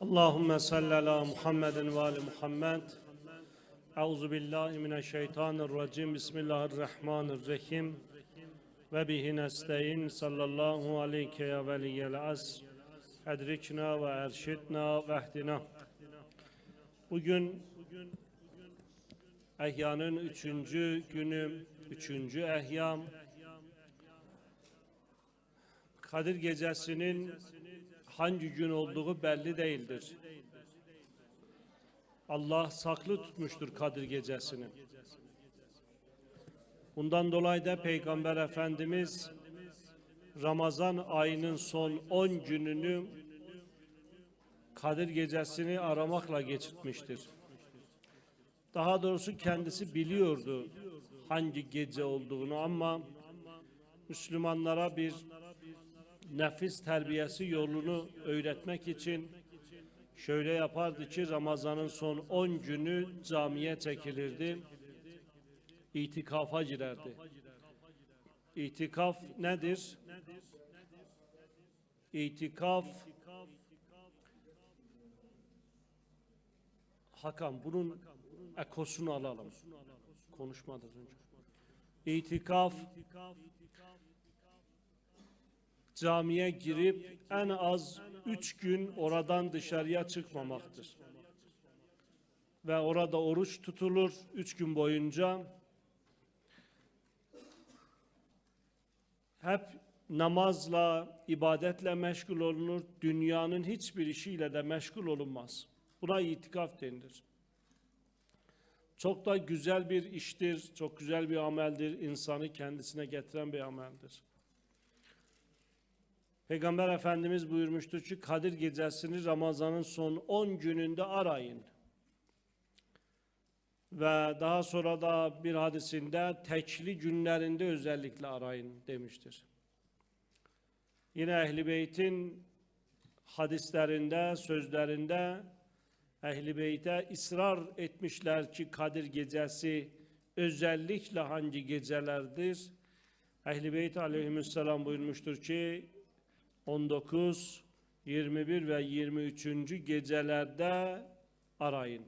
Allahümme salli ala Muhammedin ve ali Muhammed. Euzu billahi mineşşeytanirracim. Bismillahirrahmanirrahim. Ve bihi nesteîn. Sallallahu aleyke ya veliyyel az. Edrikna ve erşidna ve ehdina. Bugün Ehya'nın üçüncü günü, üçüncü Ehyam. Kadir Gecesi'nin hangi gün olduğu belli değildir. Allah saklı tutmuştur Kadir Gecesi'ni. Bundan dolayı da Peygamber Efendimiz Ramazan ayının son 10 gününü Kadir Gecesi'ni aramakla geçirtmiştir. Daha doğrusu kendisi biliyordu hangi gece olduğunu ama Müslümanlara bir nefis terbiyesi yolunu öğretmek için şöyle yapardı ki Ramazan'ın son 10 günü camiye çekilirdi. itikafa girerdi. İtikaf nedir? İtikaf Hakan bunun ekosunu alalım. Konuşmadan önce. İtikaf camiye girip en az üç gün oradan dışarıya çıkmamaktır. Ve orada oruç tutulur üç gün boyunca. Hep namazla, ibadetle meşgul olunur. Dünyanın hiçbir işiyle de meşgul olunmaz. Buna itikaf denilir. Çok da güzel bir iştir, çok güzel bir ameldir. İnsanı kendisine getiren bir ameldir. Peygamber Efendimiz buyurmuştur ki Kadir gecesini Ramazan'ın son 10 gününde arayın. Ve daha sonra da bir hadisinde tekli günlerinde özellikle arayın demiştir. Yine Ehl-i Beyt'in hadislerinde, sözlerinde Ehl-i Beyt'e ısrar etmişler ki Kadir gecesi özellikle hangi gecelerdir? Ehl-i Beyt aleyhisselam buyurmuştur ki 19, 21 ve 23. gecelerde arayın.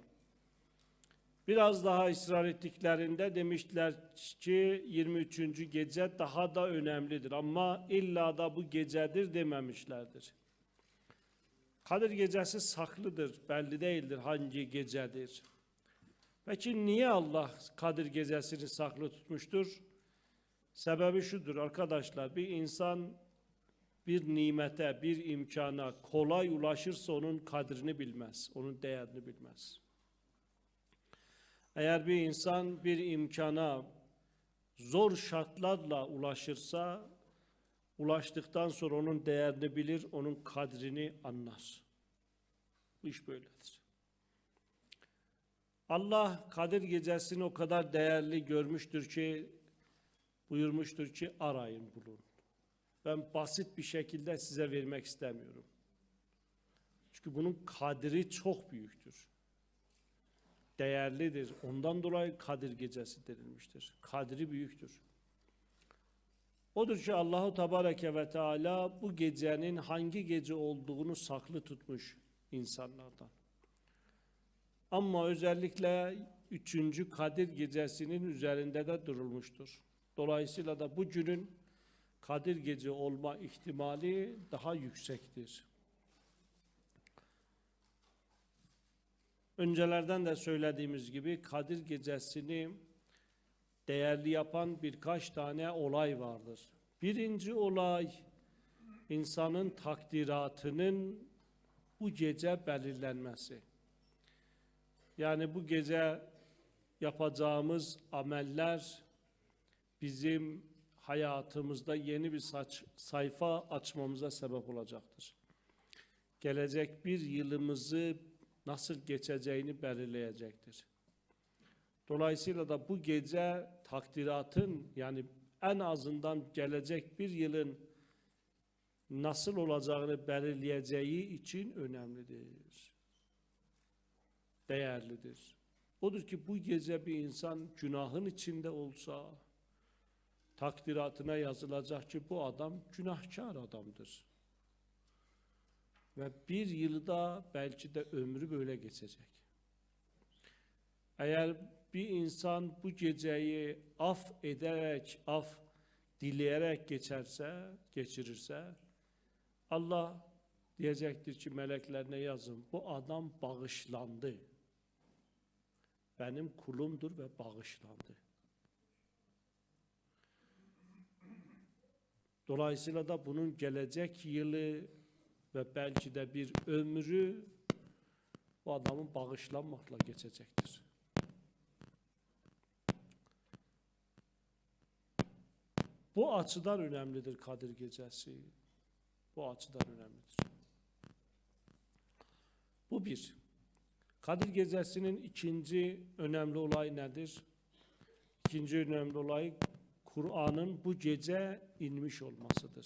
Biraz daha ısrar ettiklerinde demişler ki 23. gece daha da önemlidir ama illa da bu gecedir dememişlerdir. Kadir gecesi saklıdır, belli değildir hangi gecedir. Peki niye Allah Kadir gecesini saklı tutmuştur? Sebebi şudur arkadaşlar, bir insan bir nimete, bir imkana kolay ulaşırsa onun kadrini bilmez, onun değerini bilmez. Eğer bir insan bir imkana zor şartlarla ulaşırsa, ulaştıktan sonra onun değerini bilir, onun kadrini anlar. Bu iş böyledir. Allah Kadir gecesini o kadar değerli görmüştür ki, buyurmuştur ki arayın bulun. Ben basit bir şekilde size vermek istemiyorum. Çünkü bunun kadri çok büyüktür. Değerlidir. Ondan dolayı Kadir gecesi denilmiştir. Kadri büyüktür. Odur ki Allahu Tebareke ve Teala bu gecenin hangi gece olduğunu saklı tutmuş insanlardan. Ama özellikle üçüncü Kadir gecesinin üzerinde de durulmuştur. Dolayısıyla da bu günün Kadir gece olma ihtimali daha yüksektir. Öncelerden de söylediğimiz gibi Kadir gecesini değerli yapan birkaç tane olay vardır. Birinci olay insanın takdiratının bu gece belirlenmesi. Yani bu gece yapacağımız ameller bizim hayatımızda yeni bir saç, sayfa açmamıza sebep olacaktır. Gelecek bir yılımızı nasıl geçeceğini belirleyecektir. Dolayısıyla da bu gece takdiratın yani en azından gelecek bir yılın nasıl olacağını belirleyeceği için önemlidir. Değerlidir. Odur ki bu gece bir insan günahın içinde olsa, takdiratına yazılacak ki bu adam günahkar adamdır. Ve bir yılda belki de ömrü böyle geçecek. Eğer bir insan bu geceyi af ederek, af dileyerek geçerse, geçirirse, Allah diyecektir ki meleklerine yazın, bu adam bağışlandı. Benim kulumdur ve bağışlandı. Dolayısıyla da bunun gələcək yılı və bəlkə də bir ömrü bu adamın bağışlanmaqla keçəcəkdir. Bu açıdan önəmlidir Kadir gecəsi. Bu açıdan önəmlidir. Bu bir. Kadir gecəsinin ikinci önəmli olayı nədir? İkinci önəmli olayı Kur'an'ın bu gece inmiş olmasıdır.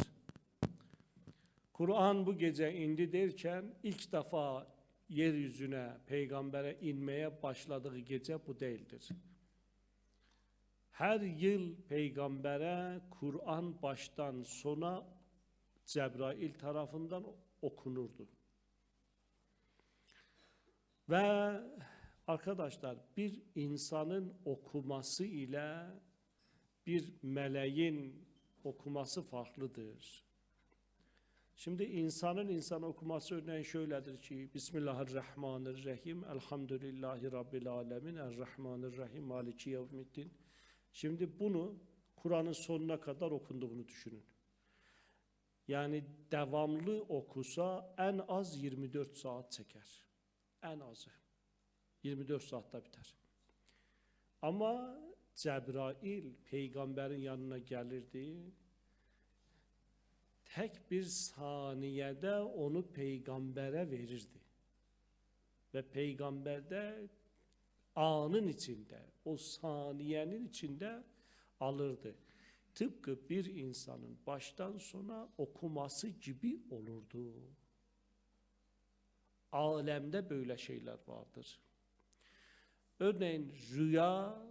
Kur'an bu gece indi derken ilk defa yeryüzüne peygambere inmeye başladığı gece bu değildir. Her yıl peygambere Kur'an baştan sona Cebrail tarafından okunurdu. Ve arkadaşlar bir insanın okuması ile bir meleğin okuması farklıdır. Şimdi insanın insan okuması örneğin şöyledir ki Bismillahirrahmanirrahim Elhamdülillahi Rabbil Alemin Errahmanirrahim Maliki Yevmiddin Şimdi bunu Kur'an'ın sonuna kadar okunduğunu düşünün. Yani devamlı okusa en az 24 saat çeker. En azı. 24 saatte biter. Ama Cebrail peygamberin yanına gelirdi. Tek bir saniyede onu peygambere verirdi. Ve peygamber de anın içinde, o saniyenin içinde alırdı. Tıpkı bir insanın baştan sona okuması gibi olurdu. Alemde böyle şeyler vardır. Örneğin rüya,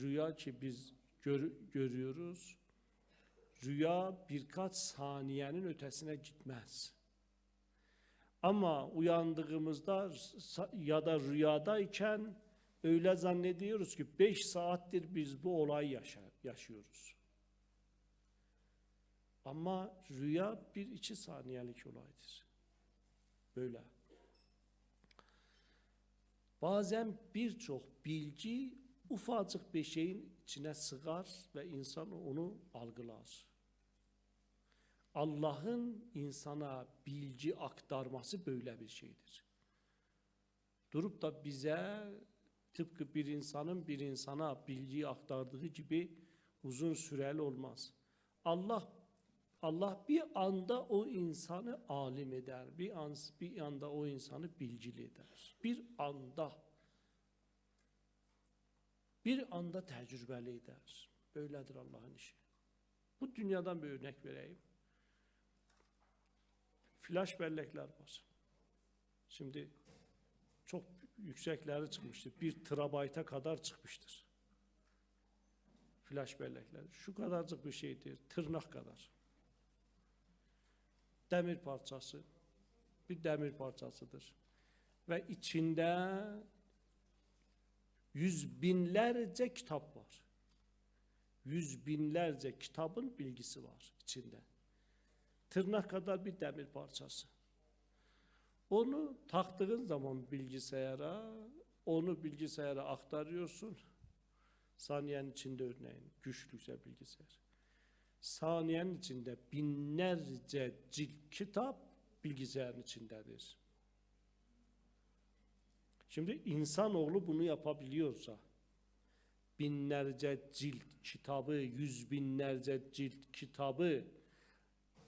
rüya ki biz gör, görüyoruz, rüya birkaç saniyenin ötesine gitmez. Ama uyandığımızda ya da rüyadayken öyle zannediyoruz ki beş saattir biz bu olayı yaşa, yaşıyoruz. Ama rüya bir iki saniyelik olaydır. Böyle. Bazen birçok bilgi ufacık bir şeyin içine sığar ve insan onu algılar. Allah'ın insana bilgi aktarması böyle bir şeydir. Durup da bize tıpkı bir insanın bir insana bilgiyi aktardığı gibi uzun süreli olmaz. Allah Allah bir anda o insanı alim eder. Bir an bir anda o insanı bilgili eder. Bir anda bir anda tecrübeli eder. Böyledir Allah'ın işi. Bu dünyadan bir örnek vereyim. Flash bellekler var. Şimdi çok yüksekleri çıkmıştır. Bir terabayta kadar çıkmıştır. Flash bellekler. Şu kadarcık bir şeydir. Tırnak kadar. Demir parçası. Bir demir parçasıdır. Ve içinde yüz binlerce kitap var. Yüz binlerce kitabın bilgisi var içinde. Tırnak kadar bir demir parçası. Onu taktığın zaman bilgisayara, onu bilgisayara aktarıyorsun. Saniyenin içinde örneğin, güçlüyse bilgisayar. Saniyenin içinde binlerce cilt kitap bilgisayarın içindedir. Şimdi insanoğlu bunu yapabiliyorsa, binlerce cilt kitabı, yüz binlerce cilt kitabı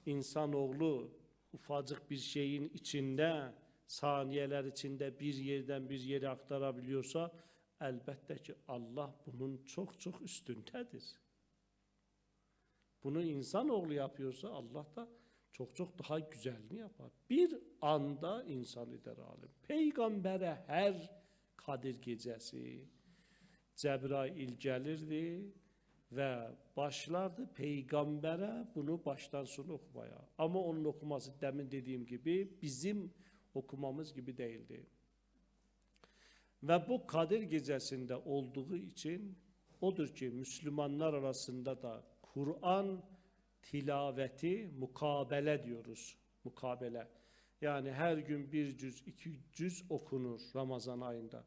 insanoğlu ufacık bir şeyin içinde, saniyeler içinde bir yerden bir yere aktarabiliyorsa, elbette ki Allah bunun çok çok üstündedir. Bunu insanoğlu yapıyorsa Allah da Çox-çox daha güzəlini yapar. Bir anda insan edər alim. Peyğəmbərə hər Kadir gecəsi Cəbrail gəlirdi və başlardı peyğəmbərə bunu başdan sona oxumaya. Amma onun oxuması dəmin dediyim kimi bizim oxumamız kimi deyildi. Və bu Kadir gecəsində olduğu üçün odur ki, müsəlmanlar arasında da Quran tilaveti mukabele diyoruz. Mukabele. Yani her gün bir cüz, iki cüz okunur Ramazan ayında.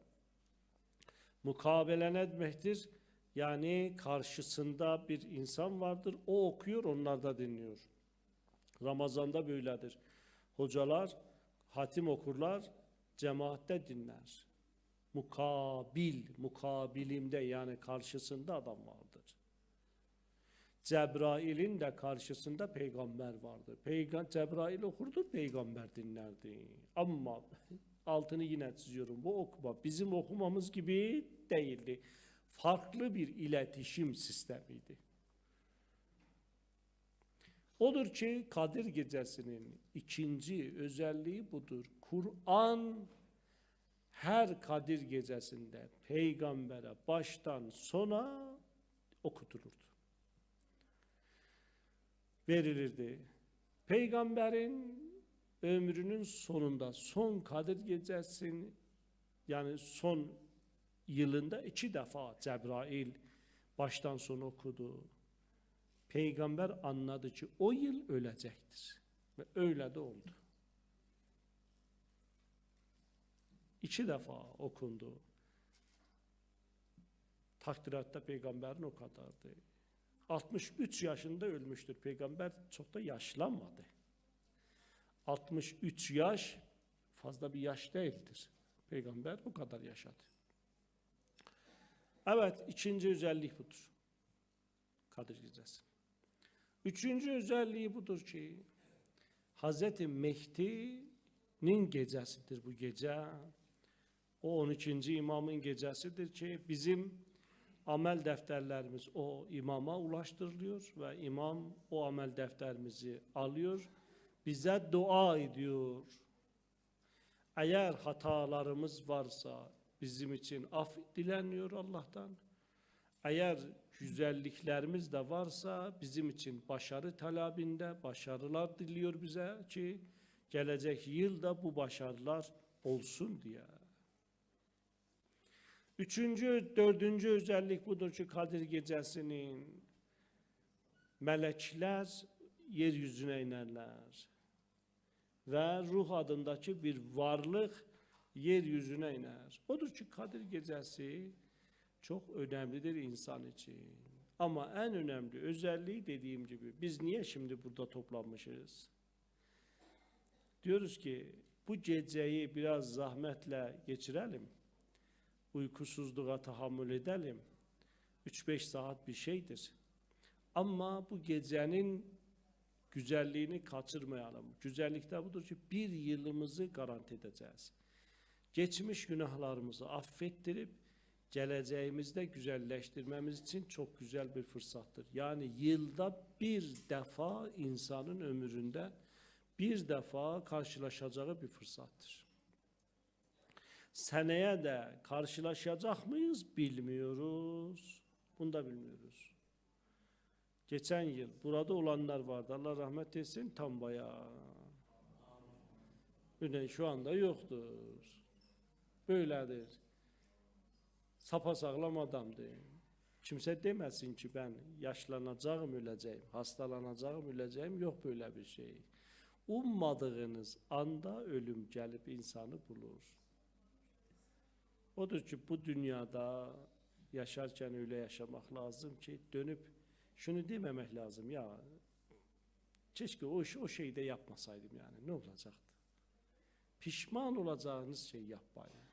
Mukabele ne demektir? Yani karşısında bir insan vardır, o okuyor, onlar da dinliyor. Ramazanda böyledir. Hocalar hatim okurlar, cemaatte dinler. Mukabil, mukabilimde yani karşısında adam vardır. Cebrail'in de karşısında peygamber vardı. Peygamber Cebrail okurdu, peygamber dinlerdi. Ama altını yine çiziyorum. Bu okuma bizim okumamız gibi değildi. Farklı bir iletişim sistemiydi. Odur ki Kadir Gecesi'nin ikinci özelliği budur. Kur'an her Kadir Gecesi'nde peygambere baştan sona okutulurdu. Verilirdi. Peygamberin ömrünün sonunda son Kadir Gecesi'nin yani son yılında iki defa Cebrail baştan sona okudu. Peygamber anladı ki o yıl ölecektir. Ve öyle de oldu. İki defa okundu. Takdiratta peygamberin o kadardı. 63 yaşında ölmüştür peygamber çok da yaşlanmadı. 63 yaş fazla bir yaş değildir. Peygamber bu kadar yaşadı. Evet, ikinci özellik budur. Kadir Gecesi. Üçüncü özelliği budur ki Hz. Mehdi'nin gecesidir bu gece. O 12. imamın gecesidir ki bizim amel defterlerimiz o imama ulaştırılıyor ve imam o amel defterimizi alıyor. Bize dua ediyor. Eğer hatalarımız varsa bizim için af dileniyor Allah'tan. Eğer güzelliklerimiz de varsa bizim için başarı talabinde başarılar diliyor bize ki gelecek yılda bu başarılar olsun diye. Üçüncü, dördüncü özellik budur ki Kadir Gecesi'nin melekler yeryüzüne inerler. Ve ruh adındaki bir varlık yeryüzüne iner. Odur ki Kadir Gecesi çok önemlidir insan için. Ama en önemli özelliği dediğim gibi biz niye şimdi burada toplanmışız? Diyoruz ki bu geceyi biraz zahmetle geçirelim. Uykusuzluğa tahammül edelim. 3-5 saat bir şeydir. Ama bu gecenin güzelliğini kaçırmayalım. Güzellik de budur ki bir yılımızı garanti edeceğiz. Geçmiş günahlarımızı affettirip geleceğimizde güzelleştirmemiz için çok güzel bir fırsattır. Yani yılda bir defa insanın ömründe bir defa karşılaşacağı bir fırsattır. Seneye de karşılaşacak mıyız bilmiyoruz. Bunu da bilmiyoruz. Geçen yıl burada olanlar vardı. Allah rahmet etsin tam bayağı. Öyle şu anda yoktur. Böyledir. Sapasağlam adamdı. Kimse demesin ki ben yaşlanacağım, öleceğim, hastalanacağım, öleceğim. Yok böyle bir şey. Ummadığınız anda ölüm gelip insanı bulur. Odur ki bu dünyada yaşarken öyle yaşamak lazım ki dönüp şunu dememek lazım ya keşke o, o şeyi de yapmasaydım yani ne olacaktı? Pişman olacağınız şey yapmayın.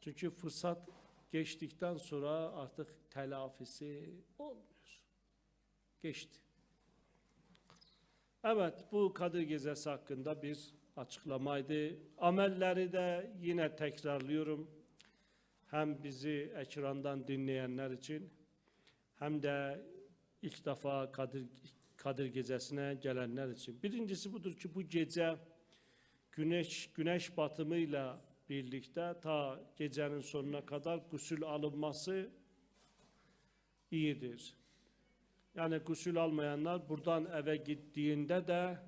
Çünkü fırsat geçtikten sonra artık telafisi olmuyor. Geçti. Evet bu Kadir Gecesi hakkında bir açıklamaydı. Amelleri de yine tekrarlıyorum. Hem bizi ekrandan dinleyenler için hem de ilk defa Kadir, Kadir Gecesi'ne gelenler için. Birincisi budur ki bu gece güneş güneş batımıyla birlikte ta gecenin sonuna kadar gusül alınması iyidir. Yani gusül almayanlar buradan eve gittiğinde de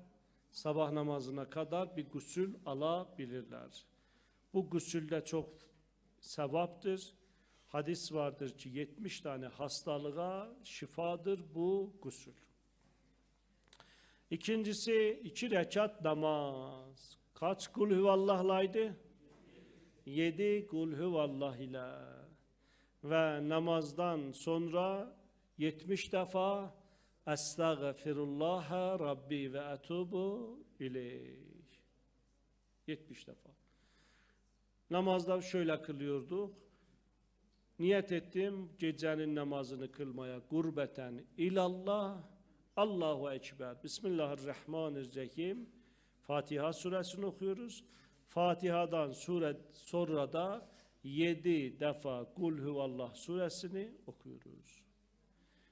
sabah namazına kadar bir gusül alabilirler. Bu gusülde çok sevaptır. Hadis vardır ki 70 tane hastalığa şifadır bu gusül. İkincisi iki rekat namaz. Kaç kul huvallahlaydı? Yedi kul huvallah ile. Ve namazdan sonra 70 defa Estağfirullah Rabbi ve etubu ileyh. 70 defa. Namazda şöyle kılıyorduk. Niyet ettim gecenin namazını kılmaya gurbeten ilallah Allahu Ekber. Bismillahirrahmanirrahim. Fatiha suresini okuyoruz. Fatiha'dan sure, sonra da yedi defa Kul Huvallah suresini okuyoruz.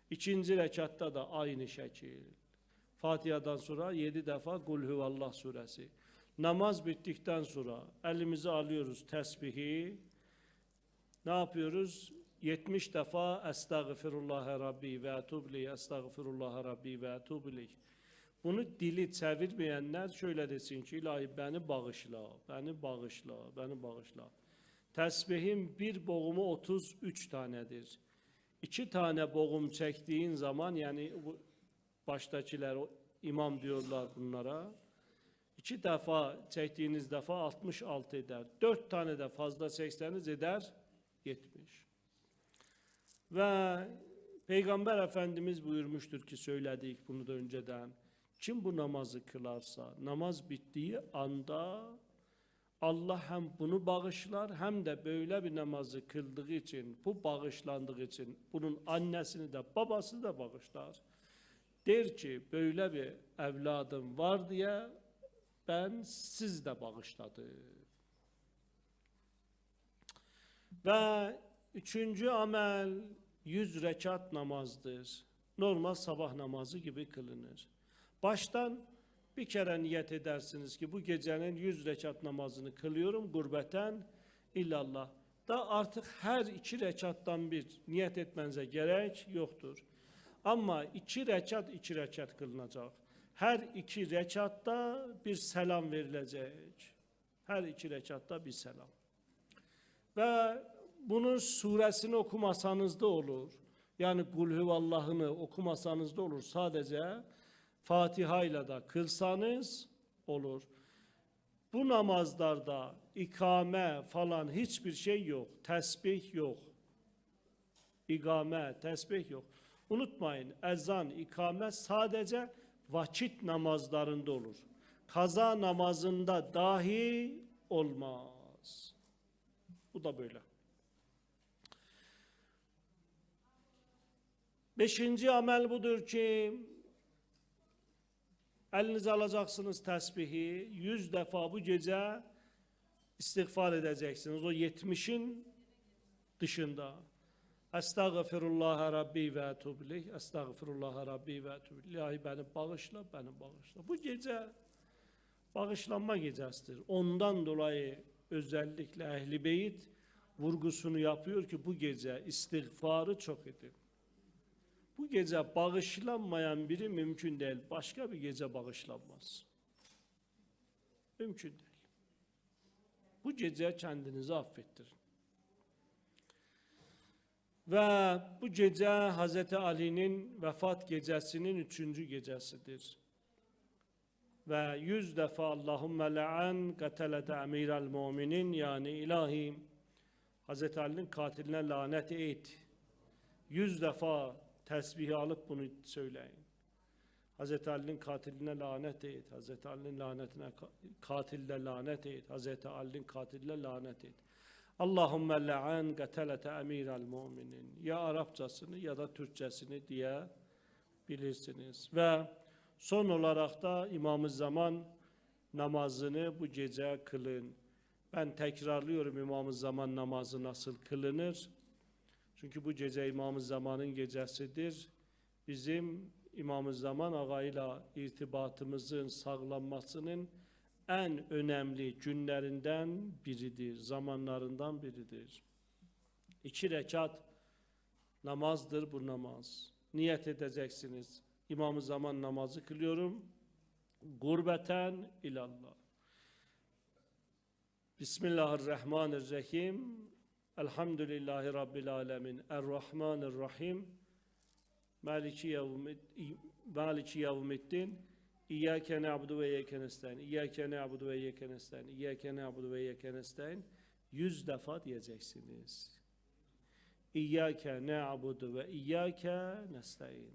İkinci rekatta da aynı şekil. Fatiha'dan sonra yedi defa Kul Huvallah suresi. Namaz bittikten sonra elimizi alıyoruz tesbihi. Ne yapıyoruz? 70 defa Estağfirullah Rabbi ve etubli, Estağfirullah Rabbi ve etubli. Bunu dili çevirmeyenler şöyle desin ki ilahi beni bağışla, beni bağışla, beni bağışla. Tesbihin bir boğumu 33 tanedir. İki tane boğum çektiğin zaman yani bu baştakiler o imam diyorlar bunlara. İki defa çektiğiniz defa 66 eder. Dört tane de fazla çekseniz eder 70. Ve Peygamber Efendimiz buyurmuştur ki söyledik bunu da önceden. Kim bu namazı kılarsa namaz bittiği anda Allah hem bunu bağışlar hem de böyle bir namazı kıldığı için, bu bağışlandığı için bunun annesini de babasını da bağışlar. Der ki böyle bir evladım var diye ben siz de bağışladım. Ve üçüncü amel yüz rekat namazdır. Normal sabah namazı gibi kılınır. Baştan bir kere niyet edersiniz ki bu gecenin yüz rekat namazını kılıyorum gurbeten illallah. Da artık her iki rekattan bir niyet etmenize gerek yoktur. Ama iki rekat iki rekat kılınacak. Her iki rekatta bir selam verilecek. Her iki rekatta bir selam. Ve bunun suresini okumasanız da olur. Yani Kul Huvallah'ını okumasanız da olur. Sadece Fatiha ile de kılsanız olur. Bu namazlarda ikame falan hiçbir şey yok. Tesbih yok. İgame, tesbih yok. Unutmayın ezan, ikame sadece vakit namazlarında olur. Kaza namazında dahi olmaz. Bu da böyle. Beşinci amel budur ki elinize alacaksınız tesbihi yüz defa bu gece istiğfar edeceksiniz. O yetmişin dışında. Estağfirullah Rabbi ve etubli. Estağfirullah Rabbi ve etubli. İlahi beni bağışla, beni bağışla. Bu gece bağışlanma gecesidir. Ondan dolayı özellikle Ehli Beyt vurgusunu yapıyor ki bu gece istiğfarı çok edin. Bu gece bağışlanmayan biri mümkün değil. Başka bir gece bağışlanmaz. Mümkün değil. Bu gece kendinizi affettirin. Ve bu gece Hazreti Ali'nin vefat gecesinin üçüncü gecesidir. Ve yüz defa Allahümme le'an katelete emiral müminin yani ilahim Hazreti Ali'nin katiline lanet et. Yüz defa tesbihi alıp bunu söyleyin. Hazreti Ali'nin katiline lanet et. Hazreti Ali'nin lanetine katilde lanet et. Hazreti Ali'nin katiline lanet et. Allahümme le'an gatelete emiral müminin. Ya Arapçasını ya da Türkçesini diye bilirsiniz. Ve son olarak da İmam-ı Zaman namazını bu gece kılın. Ben tekrarlıyorum İmam-ı Zaman namazı nasıl kılınır. Çünkü bu gece İmam-ı Zaman'ın gecesidir. Bizim İmam-ı Zaman ağayla irtibatımızın sağlanmasının en önemli günlerinden biridir, zamanlarından biridir. İki rekat namazdır bu namaz. Niyet edeceksiniz. İmam-ı zaman namazı kılıyorum. Gurbeten ilallah. Bismillahirrahmanirrahim. Elhamdülillahi Rabbil alemin. Errahmanirrahim. Maliki yevmid- Maliki yevmiddin. İyyâke na'budu ve iyyâke nestaîn. İyyâke na'budu ve iyyâke nestaîn. İyyâke na'budu ve iyyâke nestaîn. Yüz defa diyeceksiniz. İyyâke na'budu ve iyyâke nestaîn.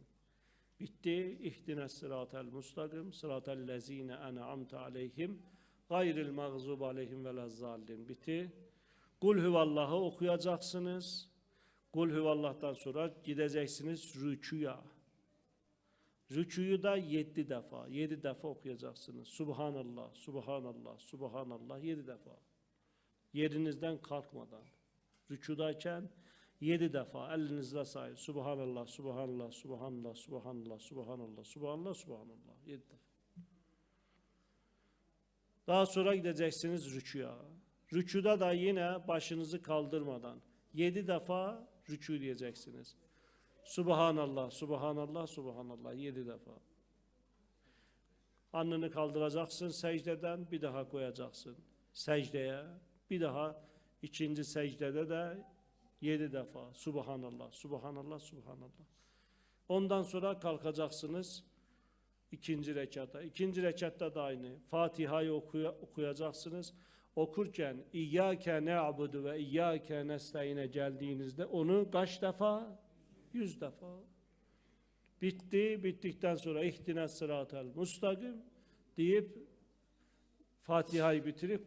Bitti. İhdine sıratel mustakim. Sıratel lezine en'amte aleyhim. Gayril mağzub aleyhim ve lezzallin. Bitti. Kul huvallahı okuyacaksınız. Kul huvallah'tan sonra gideceksiniz rükuya. Rükuyu da yedi defa, yedi defa okuyacaksınız. Subhanallah, Subhanallah, Subhanallah yedi defa. Yerinizden kalkmadan. Rükudayken yedi defa elinizle sayın. Subhanallah, Subhanallah, Subhanallah, Subhanallah, Subhanallah, Subhanallah, Subhanallah. Yedi defa. Daha sonra gideceksiniz rükuya. Rükuda da yine başınızı kaldırmadan yedi defa rükû diyeceksiniz. Subhanallah, Subhanallah, Subhanallah yedi defa. Alnını kaldıracaksın secdeden bir daha koyacaksın secdeye. Bir daha ikinci secdede de yedi defa. Subhanallah, Subhanallah, Subhanallah. Ondan sonra kalkacaksınız ikinci rekatta. İkinci rekatta da aynı. Fatiha'yı okuya, okuyacaksınız. Okurken İyyâke ne'abudu ve İyyâke nesta'ine geldiğinizde onu kaç defa? Yüz defa. Bitti. Bittikten sonra ihtine sıratel mustakim deyip Fatiha'yı bitirip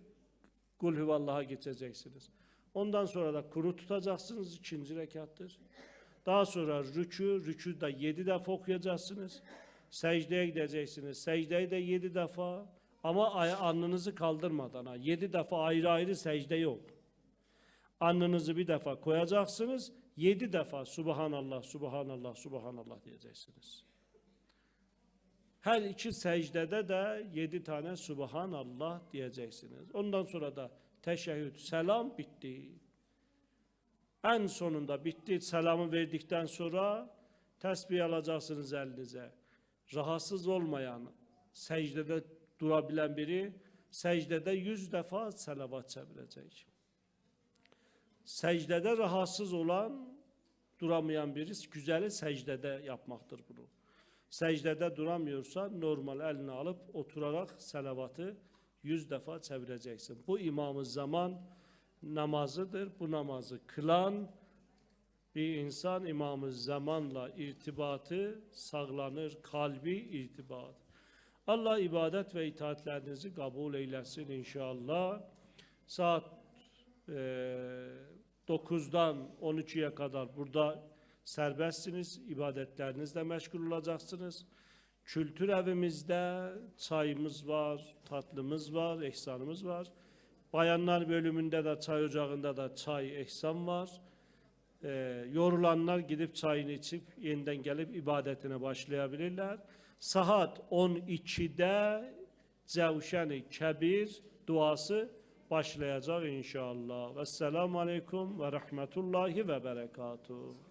Kul huvallah'a geçeceksiniz. Ondan sonra da kuru tutacaksınız. ikinci rekattır. Daha sonra rükû, rükû da yedi defa okuyacaksınız. Secdeye gideceksiniz. Secdeyi de yedi defa ama alnınızı kaldırmadan. Ha. Yedi defa ayrı ayrı secde yok. Alnınızı bir defa koyacaksınız. Yedi defa Subhanallah, Subhanallah, Subhanallah diyeceksiniz. Her iki secdede de yedi tane Subhanallah diyeceksiniz. Ondan sonra da teşehhüd, selam bitti. En sonunda bitti. Selamı verdikten sonra tesbih alacaksınız elinize. Rahatsız olmayan, secdede durabilen biri secdede yüz defa selavat çevirecek. Secdede rahatsız olan duramayan biri güzeli secdede yapmaktır bunu. Secdede duramıyorsa normal elini alıp oturarak selavatı yüz defa çevireceksin. Bu imamı zaman namazıdır. Bu namazı kılan bir insan imamı zamanla irtibatı sağlanır, kalbi irtibat. Allah ibadet ve itaatlerinizi kabul eylesin inşallah. Saat e, 9'dan 12'ye kadar burada serbestsiniz, ibadetlerinizle meşgul olacaksınız. Kültür evimizde çayımız var, tatlımız var, ehsanımız var. Bayanlar bölümünde de çay ocağında da çay, ehsan var. Ee, yorulanlar gidip çayını içip yeniden gelip ibadetine başlayabilirler. saat 12-də Cəvşəni Kəbir duası başlayacaq inşallah. Vəssalamu aleykum və rəhmətullahi və bərəkatuhu.